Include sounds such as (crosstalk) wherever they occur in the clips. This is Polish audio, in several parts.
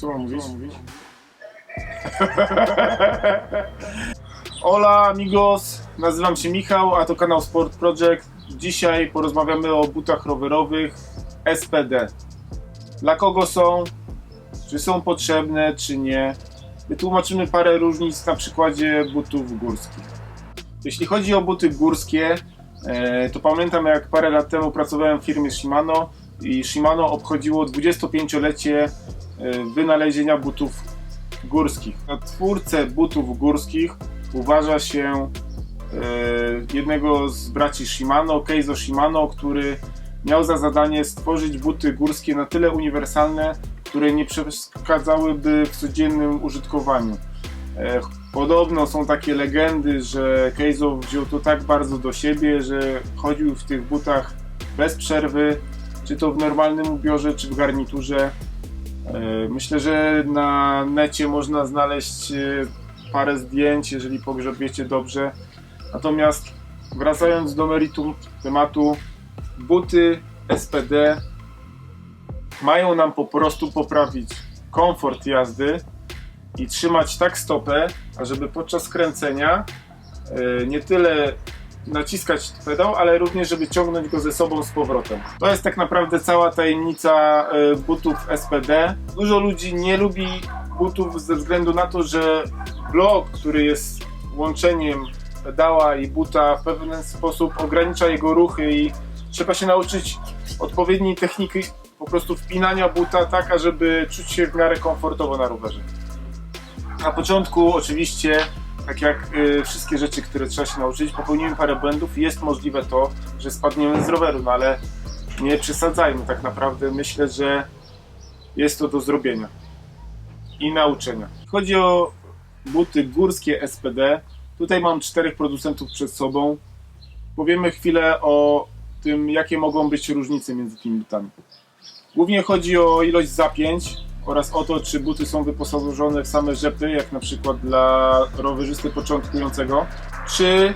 Co mam mówić? (laughs) Hola amigos, nazywam się Michał, a to kanał Sport Project. Dzisiaj porozmawiamy o butach rowerowych SPD. Dla kogo są, czy są potrzebne, czy nie. Wytłumaczymy parę różnic na przykładzie butów górskich. Jeśli chodzi o buty górskie, e, to pamiętam jak parę lat temu pracowałem w firmie Shimano i Shimano obchodziło 25-lecie e, wynalezienia butów górskich. Na twórcę butów górskich uważa się e, jednego z braci Shimano, Keizo Shimano, który miał za zadanie stworzyć buty górskie na tyle uniwersalne, które nie przeszkadzałyby w codziennym użytkowaniu. E, Podobno są takie legendy, że Keizo wziął to tak bardzo do siebie, że chodził w tych butach bez przerwy, czy to w normalnym ubiorze, czy w garniturze. E, Myślę, że na necie można znaleźć e, parę zdjęć, jeżeli pogrzebiecie dobrze. Natomiast wracając do meritum tematu, buty SPD mają nam po prostu poprawić komfort jazdy i trzymać tak stopę, ażeby podczas kręcenia e, nie tyle naciskać pedał, ale również, żeby ciągnąć go ze sobą z powrotem. To jest tak naprawdę cała tajemnica e, butów SPD. Dużo ludzi nie lubi butów ze względu na to, że blok, który jest łączeniem pedała i buta w pewien sposób ogranicza jego ruchy i trzeba się nauczyć odpowiedniej techniki po prostu wpinania buta tak, ażeby czuć się w miarę komfortowo na rowerze. Na początku oczywiście, tak jak y, wszystkie rzeczy, które trzeba się nauczyć, popełnimy parę błędów i jest możliwe to, że spadniemy z roweru, no ale nie przesadzajmy tak naprawdę. Myślę, że jest to do zrobienia i nauczenia. Chodzi o buty górskie SPD. Tutaj mam czterech producentów przed sobą. Powiemy chwilę o tym, jakie mogą być różnice między tymi butami. Głównie chodzi o ilość zapięć oraz o to, czy buty są wyposażone w same rzepy, jak na przykład dla rowerzysty początkującego, czy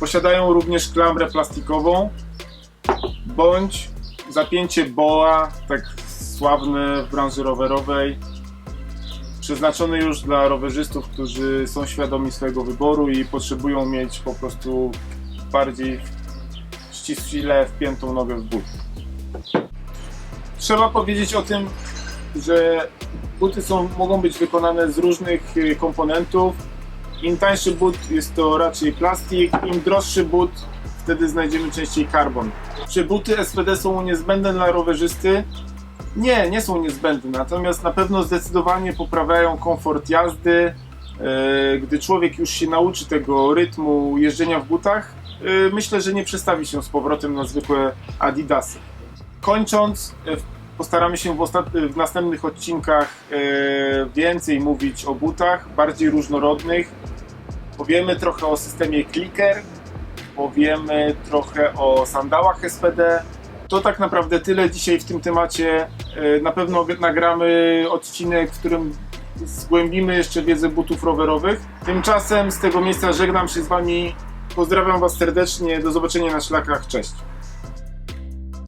posiadają również klamrę plastikową, bądź zapięcie BOA, tak sławne w branży rowerowej, przeznaczone już dla rowerzystów, którzy są świadomi swojego wyboru i potrzebują mieć po prostu bardziej ściśle wpiętą nogę w but. Trzeba powiedzieć o tym, że buty są, mogą być wykonane z różnych y, komponentów. Im tańszy but jest to raczej plastik, im droższy but wtedy znajdziemy częściej karbon. Czy buty SPD są niezbędne dla rowerzysty? Nie, nie są niezbędne, natomiast na pewno zdecydowanie poprawiają komfort jazdy. E, Gdy człowiek już się nauczy tego rytmu jeżdżenia w butach, e, myślę, że nie przestawi się z powrotem na zwykłe Adidasy. Kończąc, e, postaramy się w, w następnych odcinkach e, więcej mówić o butach, bardziej różnorodnych. Powiemy trochę o systemie clicker, powiemy trochę o sandałach SPD. To tak naprawdę tyle dzisiaj w tym temacie. E, Na pewno nagramy odcinek, w którym zgłębimy jeszcze wiedzę butów rowerowych. Tymczasem z tego miejsca żegnam się z Wami. Pozdrawiam Was serdecznie. Do zobaczenia na szlakach. Cześć.